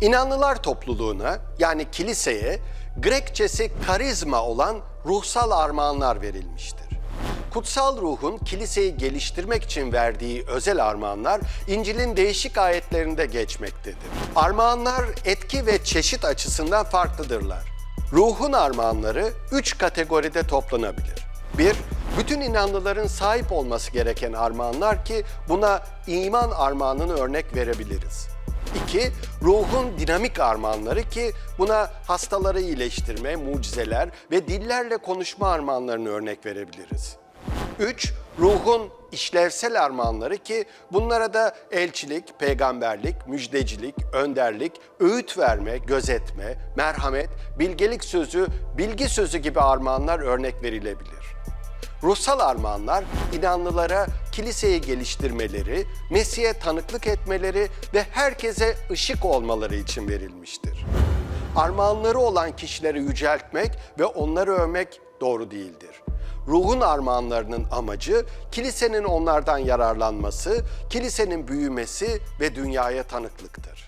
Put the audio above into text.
İnanlılar topluluğuna yani kiliseye Grekçesi karizma olan ruhsal armağanlar verilmiştir. Kutsal ruhun kiliseyi geliştirmek için verdiği özel armağanlar İncil'in değişik ayetlerinde geçmektedir. Armağanlar etki ve çeşit açısından farklıdırlar. Ruhun armağanları üç kategoride toplanabilir. 1. Bütün inanlıların sahip olması gereken armağanlar ki buna iman armağanını örnek verebiliriz. 2. Ruhun dinamik armağanları ki buna hastaları iyileştirme, mucizeler ve dillerle konuşma armağanlarını örnek verebiliriz. 3. Ruhun işlevsel armağanları ki bunlara da elçilik, peygamberlik, müjdecilik, önderlik, öğüt verme, gözetme, merhamet, bilgelik sözü, bilgi sözü gibi armağanlar örnek verilebilir. Ruhsal armağanlar inanlılara kiliseyi geliştirmeleri, Mesih'e tanıklık etmeleri ve herkese ışık olmaları için verilmiştir. Armağanları olan kişileri yüceltmek ve onları övmek doğru değildir. Ruhun armağanlarının amacı kilisenin onlardan yararlanması, kilisenin büyümesi ve dünyaya tanıklıktır.